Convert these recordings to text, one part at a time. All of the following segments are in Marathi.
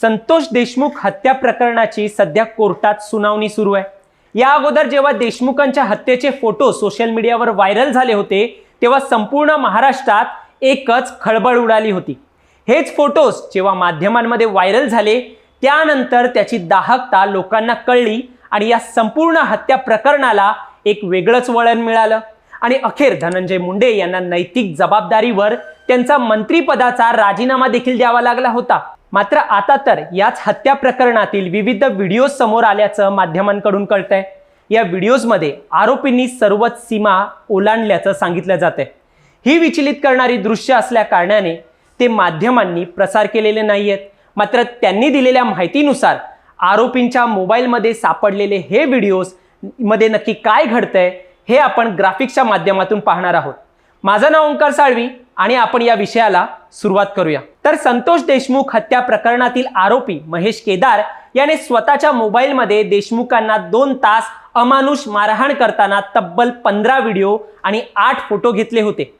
संतोष देशमुख हत्या प्रकरणाची सध्या कोर्टात सुनावणी सुरू आहे. या अगोदर जेव्हा देशमुखांच्या हत्येचे फोटो सोशल मीडियावर व्हायरल झाले होते तेव्हा संपूर्ण महाराष्ट्रात एकच खळबळ उडाली होती. हेच फोटोज जेव्हा माध्यमांमध्ये व्हायरल झाले त्यानंतर त्याची दाहकता लोकांना कळली आणि या संपूर्ण हत्या प्रकरणाला एक वेगळंच वळण मिळालं. आणि अखेर धनंजय मुंडे यांना नैतिक जबाबदारीवर त्यांचा मंत्रीपदाचा राजीनामा देखील द्यावा लागला होता. मात्र आता तर याच हत्या प्रकरणातील विविध व्हिडिओज समोर आल्याचं माध्यमांकडून कळतंय. या व्हिडिओजमध्ये आरोपींनी सर्वच सीमा ओलांडल्याचं सांगितलं जातं ही विचलित करणारी दृश्य असल्या कारणाने ते माध्यमांनी प्रसार केलेले नाही आहेत मात्र त्यांनी दिलेल्या माहितीनुसार आरोपींच्या मोबाईलमध्ये सापडलेले हे व्हिडिओजमध्ये नक्की काय घडतंय हे आपण ग्राफिक्सच्या माध्यमातून पाहणार आहोत. माझं नाव ओंकार साळवी आणि आपण या विषयाला सुरुवात करूया. तर संतोष देशमुख हत्या प्रकरणातील आरोपी महेश केदार याने स्वतःच्या मोबाईलमध्ये देशमुखांना दोन तास अमानुष मारहाण करताना तब्बल पंधरा व्हिडिओ आणि आठ फोटो घेतले होते.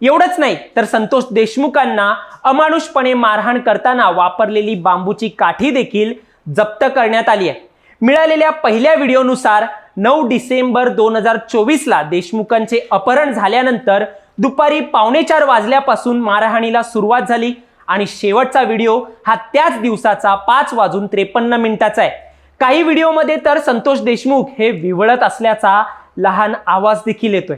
एवढंच नाही तर संतोष देशमुखांना अमानुषपणे मारहाण करताना वापरलेली बांबूची काठी देखील जप्त करण्यात आली आहे. मिळालेल्या पहिल्या व्हिडिओनुसार नऊ डिसेंबर दोन हजार चोवीसला देशमुखांचे अपहरण झाल्यानंतर दुपारी पावणे चार वाजल्यापासून मारहाणीला सुरुवात झाली आणि शेवटचा व्हिडिओ हा त्याच दिवसाचा पाच वाजून त्रेपन्न मिनिटाचा आहे. काही व्हिडिओमध्ये तर संतोष देशमुख हे विवळत असल्याचा लहान आवाज देखील येतोय.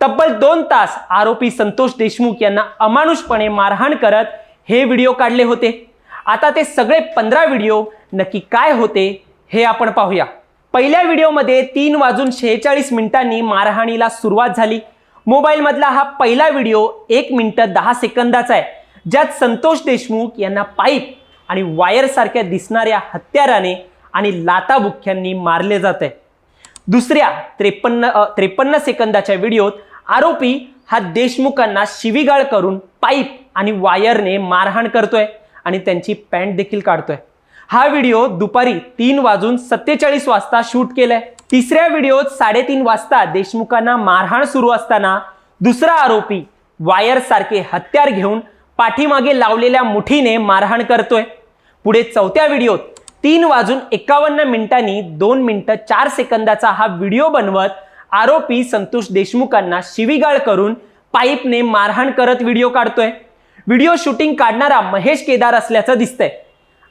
तब्बल दोन तास आरोपी संतोष देशमुख यांना अमानुषपणे मारहाण करत हे व्हिडिओ काढले होते. आता ते सगळे पंधरा व्हिडिओ नक्की काय होते हे आपण पाहूया. पहिल्या व्हिडिओमध्ये तीन वाजून शेहेचाळीस मिनिटांनी मारहाणीला सुरुवात झाली. मोबाईलमधला हा पहिला व्हिडिओ एक मिनटं दहा सेकंदाचा आहे ज्यात संतोष देशमुख यांना पाईप आणि वायर सारख्या दिसणाऱ्या हत्याराने आणि लाताबुख्यांनी मारले जात आहे. दुसऱ्या त्रेपन्न त्रेपन्न सेकंदाच्या व्हिडिओत आरोपी हा देशमुखांना शिवीगाळ करून पाईप आणि वायरने मारहाण करतोय आणि त्यांची पॅन्ट देखील काढतोय. हा व्हिडिओ दुपारी तीन वाजून सत्तेचाळीस वाजता शूट केलाय. तिसऱ्या व्हिडिओत साडेतीन वाजता देशमुखांना मारहाण सुरू असताना दुसरा आरोपी वायर सारखे हत्यार घेऊन पाठीमागे लावलेल्या मुठीने मारहाण करतोय. पुढे चौथ्या व्हिडिओत तीन वाजून एकावन्न मिनिटांनी दोन मिनिटं चार सेकंदाचा हा व्हिडिओ बनवत आरोपी संतोष देशमुखांना शिवीगाळ करून पाईपने मारहाण करत व्हिडिओ काढतोय. व्हिडिओ शूटिंग काढणारा महेश केदार असल्याचं दिसतंय.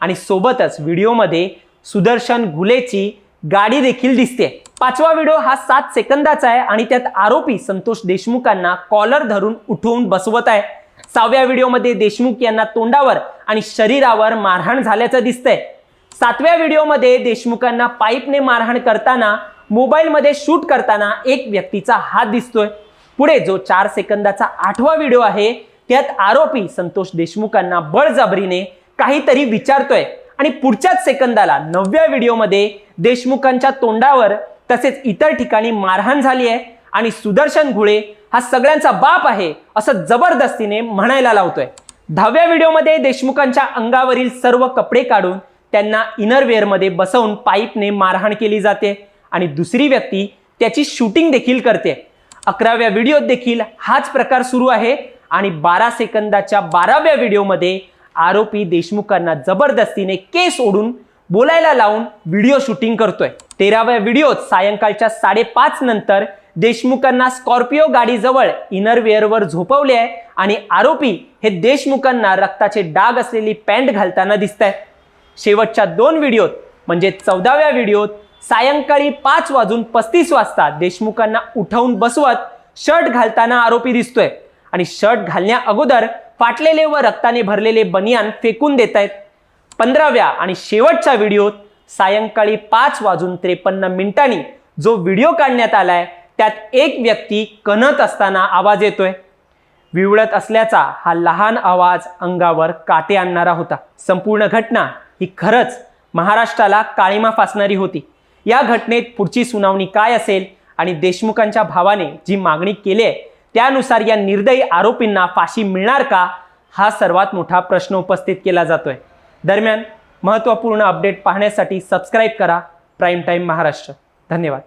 आणि सोबतच व्हिडिओमध्ये सुदर्शन घुलेची गाडी देखील दिसते पाचवा व्हिडिओ हा सात सेकंदाचा आहे आणि त्यात आरोपी संतोष देशमुखांना कॉलर धरून उठवून बसवत आहे. सहाव्या व्हिडिओमध्ये देशमुख यांना तोंडावर आणि शरीरावर मारहाण झाल्याचं दिसतंय. सातव्या व्हिडिओमध्ये देशमुखांना पाईपने मारहाण करताना मोबाईलमध्ये शूट करताना एक व्यक्तीचा हात दिसतोय. पुढे जो चार सेकंदाचा आठवा व्हिडिओ आहे त्यात आरोपी संतोष देशमुखांना बळजबरीने काहीतरी विचारतोय. आणि पुढच्याच सेकंदाला नवव्या व्हिडिओमध्ये देशमुखांच्या तोंडावर तसेच इतर ठिकाणी मारहाण झाली आहे आणि सुदर्शन घुळे हा सगळ्यांचा बाप आहे असं जबरदस्तीने म्हणायला लावतोय. दहाव्या व्हिडिओमध्ये देशमुखांच्या अंगावरील सर्व कपडे काढून त्यांना इनरवेअरमध्ये बसवून पाईपने मारहाण केली जाते आणि दुसरी व्यक्ती त्याची शूटिंग देखील करते. अकराव्या व्हिडिओत देखील हाच प्रकार सुरू आहे आणि बारा सेकंदाच्या बाराव्या व्हिडिओमध्ये आरोपी देशमुखांना जबरदस्तीने केस ओढून बोलायला लावून व्हिडिओ शूटिंग करतोय. तेराव्या व्हिडिओत सायंकाळच्या साडेपाच नंतर देशमुखांना स्कॉर्पिओ गाडीजवळ इनरवेअरवर झोपवले आहे आणि आरोपी हे देशमुखांना रक्ताचे डाग असलेली पॅन्ट घालताना दिसत आहे शेवटच्या दोन व्हिडिओत म्हणजे चौदाव्या व्हिडिओत सायंकाळी पाच वाजून पस्तीस वाजता देशमुखांना उठवून बसवत शर्ट घालताना आरोपी दिसतोय. आणि शर्ट घालण्या अगोदर फाटलेले व रक्ताने भरलेले बनियान फेकून देत आहेत पंधराव्या आणि शेवटच्या व्हिडिओत सायंकाळी पाच वाजून त्रेपन्न मिनिटांनी जो व्हिडिओ काढण्यात आलाय त्यात एक व्यक्ती कणत असताना आवाज येतोय. विवळत असल्याचा हा लहान आवाज अंगावर काटे आणणारा होता. संपूर्ण घटना ही खरंच महाराष्ट्राला काळीमा फासणारी होती. या घटनेत पुढची सुनावणी काय असेल आणि देशमुखांच्या भावाने जी मागणी केली आहे त्यानुसार या निर्दयी आरोपींना फाशी मिळणार का? हा सर्वात मोठा प्रश्न उपस्थित केला जातोय. दरम्यान महत्त्वपूर्ण अपडेट पाहण्यासाठी सबस्क्राईब करा. Prime time Maharashtra. धन्यवाद.